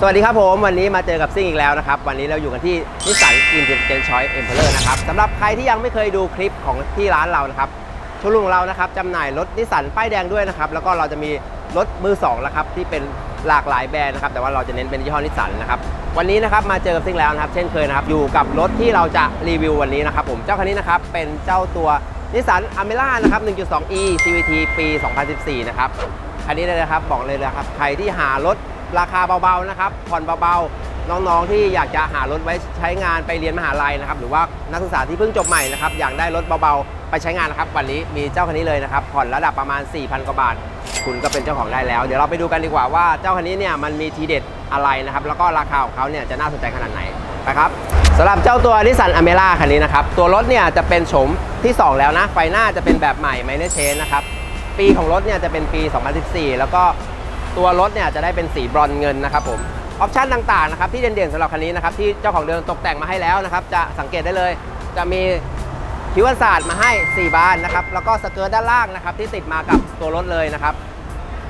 สวัสดีครับผมวันนี้มาเจอกับซิ่งอีกแล้วนะครับ วันนี้เราอยู่กันที่นิสสันอินเ l เจนชอยเอ็มเพลเลอร์นะครับสำหรับใครที่ยังไม่เคยดูคลิปของที่ร้านเรานะครับชว์รูมของเรานะครับจำหน่ายรถนิสสันป้ายแดงด้วยนะครับ แล้วก็เราจะมีรถมือสองแล้วครับที่เป็นหลากหลายแบรนด์นะครับ แต่ว่าเราจะเน้นเป็นยี่ห้อนิสสันนะครับวันนี้นะครับมาเจอกับซิ่งแล้วนะครับ เช่นเคยนะครับอยู่กับรถที่เราจะรีวิววันนี้นะครับ ผมเจ้าคันนี้นะครับเป็นเจ้าตัวนิสสันอเมร่านะครับ 1.2e CVT ปี 2014 นะครับคันนี้เลยนะครับบอกเลยนะครับใครที่หารถ ราคาเบาๆนะครับ ผ่อนเบาๆ น้องๆที่อยากจะหารถไว้ใช้งานไปเรียนมหาลัยนะครับ หรือว่านักศึกษาที่เพิ่งจบใหม่นะครับ อยากได้รถเบาๆ ไปใช้งานนะครับ วันนี้มีเจ้าคันนี้เลยนะครับ ผ่อนระดับประมาณ 4,000 กว่าบาท คุณก็เป็นเจ้าของได้แล้ว เดี๋ยวเราไปดูกันดีกว่าว่าเจ้าคันนี้เนี่ยมันมีทีเด็ดอะไรนะครับ แล้วก็ราคาของเขาเนี่ยจะน่าสนใจขนาดไหนไปครับสำหรับเจ้าตัวนิสสันอเมร่าคันนี้นะครับ ตัวรถเนี่ยจะเป็นโฉมที่สองแล้วนะ ไฟหน้าจะเป็นแบบใหม่ไมเนอร์เชนนะครับ ปีของรถเนี่ยจะเป็นปี 2014 แล้วก็ ตัวรถเนี่ยจะได้เป็นสีบรอนเงินนะครับผมออปชันต่างๆนะครับที่เด่นๆสำหรับคันนี้นะครับที่เจ้าของเดิมตกแต่งมาให้แล้วนะครับจะสังเกตได้เลยจะมีคิวกันศาสตร์มาให้ 4 บานนะครับแล้วก็สเกิร์ตด้านล่างนะครับที่ติดมากับตัวรถเลยนะครับ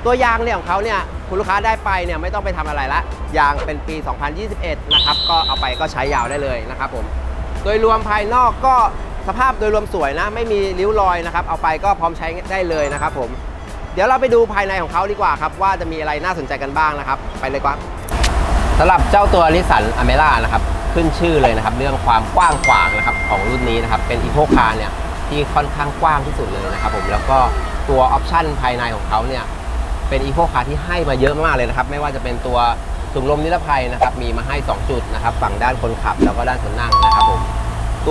ตัวยางเนี่ยของเขาเนี่ยคุณลูกค้าได้ไปเนี่ยไม่ต้องไปทำอะไรละยางเป็นปี 2021 นะครับก็เอาไปก็ใช้ยาวได้เลยนะครับผมโดยรวมภายนอกก็สภาพโดยรวมสวยนะไม่มีริ้วรอยนะครับเอาไปก็พร้อมใช้ได้เลยนะครับผม ดี๋ยวเราไปดูภายในของเขาดีกว่าครับ ว่าจะมีอะไรน่าสนใจกันบ้างนะครับ ไปเลยครับสำหรับเจ้าตัวนิสสันอเมร่านะครับขึ้นชื่อเลยนะครับ เรื่องความกว้างขวางนะครับของรุ่นนี้นะครับ เป็นอีโคคาร์เนี่ยที่ค่อนข้างกว้างที่สุดเลยนะครับผมแล้วก็ตัวออปชั่นภายในของเขาเนี่ยเป็นอีโคคาร์ที่ให้มาเยอะมากเลยนะครับ ไม่ว่าจะเป็นตัวถุงลมนิรภัยนะครับ มีมาให้ 2 จุดนะครับ ฝั่งด้านคนขับแล้วก็ด้านคนนั่งนะครับผม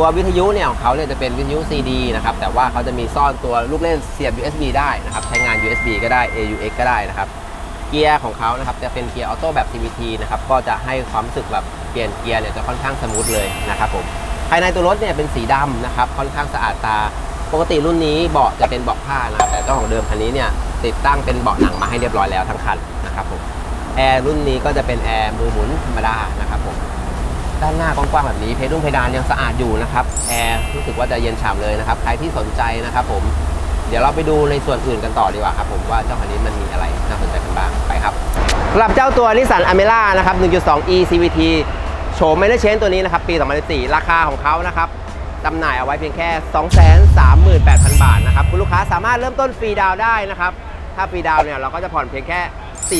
ตัววิทยุเนี่ยของเขาเนี่ยจะเป็นวิทยุ CD นะครับแต่ว่าเขาจะมีซ่อนตัวลูกเล่นเสียบ USB ได้นะครับใช้งาน USB ก็ได้ AUX ก็ได้นะครับเกียร์ของเขานะครับจะเป็นเกียร์ออโต้แบบ CVT นะครับก็จะให้ความรู้สึกแบบเปลี่ยนเกียร์เนี่ยจะค่อนข้างสมูทเลยนะครับผมภายในตัวรถเนี่ยเป็นสีดำนะครับค่อนข้างสะอาดตาปกติรุ่นนี้เบาะจะเป็นเบาะผ้านะครับแต่เจ้าของเดิมคันนี้เนี่ยติดตั้งเป็นเบาะหนังมาให้เรียบร้อยแล้วทั้งคันนะครับผมแอร์รุ่นนี้ก็จะเป็นแอร์มือหมุนธรรมดานะครับผม ด้านหน้ากว้างๆแบบนี้เพดรุ่งเพดานยังสะอาดอยู่นะครับแอร์รู้สึกว่าจะเย็นฉ่ำเลยนะครับ ใครที่สนใจนะครับผมเดี๋ยวเราไปดูในส่วนอื่นกันต่อดีกว่าครับผมว่าเจ้าคันนี้มันมีอะไรน่าสนใจกันบ้างไปครับสำหรับเจ้าตัวนิสสันอเมร่านะครับ 1.2e CVT โฉมไม่ได้เชนตัวนี้นะครับ ปี 2014 ราคาของเขานะครับจำหน่ายเอาไว้เพียงแค่ 238,000 บาทนะครับ คุณลูกค้าสามารถเริ่มต้นฟรีดาวได้นะครับ ถ้าฟรีดาวเนี่ยเราก็จะผ่อนเพียงแค่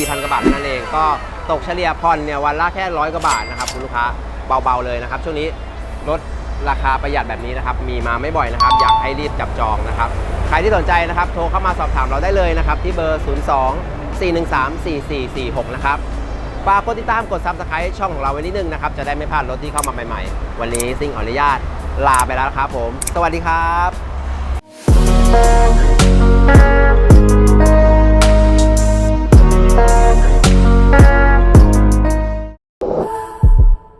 4,000 กว่าบาทนั้นเอง ก็ตกเฉลี่ยผ่อนเนี่ยวันละแค่ร้อยกว่าบาทนะครับคุณลูกค้า เบาๆเลยนะครับ ช่วงนี้รถราคาประหยัดแบบนี้นะครับ มีมาไม่บ่อยนะครับ อยากให้รีบจับจองนะครับ ใครที่สนใจนะครับ โทรเข้ามาสอบถามเราได้เลยนะครับ ที่เบอร์ 02 413 4446 นะครับฝากกดติดตามกด Subscribe ช่องของเราไว้นิดนึงนะครับ จะได้ไม่พลาดรถที่เข้ามาใหม่ๆ วันนี้ซิ่งขออนุญาตลาไปแล้วครับผม สวัสดีครับ